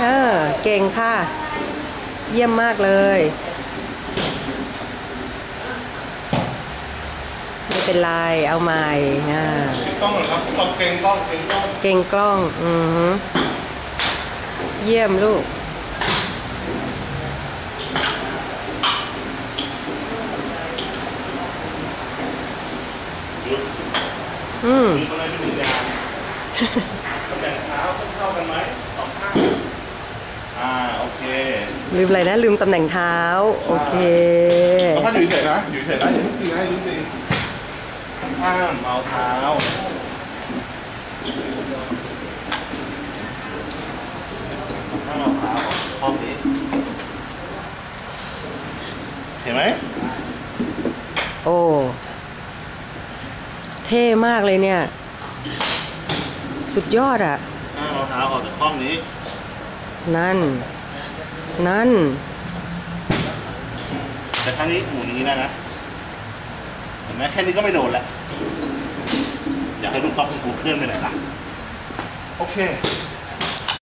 เออเก่งค่ะ เยี่ยมมากเลย ไม่เป็นไรเอาใหม่นะติดกล้องเหรอครับต้องเก่งกล้องเก่งกล้องเก่งกล้อง อือฮึเยี่ยมลูกอืมลืมอะไรเป็นหนึ่งอย่างตำแหน่งเท้าต้องเท่ากันไหมสองข้างอ่าโอเค ลืมอะไรนะ ลืมตำแหน่งเท้า โอเคเอาท่อยู่เฉยนะ อยู่เฉยนะอย่าเพิ่งตีนะอย่าเพิ่งตีห้ามเอาเท้าห้ามเอาเท้าข้อนี้เห็นไหมโอ้ เท่มากเลยเนี่ย สุดยอดอะห้ามเอาเท้าออกจากข้องนี้ นั่น นั่นแต่ครั้งนี้หมุนอย่างนี้ได้นะเห็นไหมแค่นี้ก็ไม่โดนแล้ว อยากให้ลูกกอล์ฟคุณครูเคลื่อนไปไหนล่ะ โอเค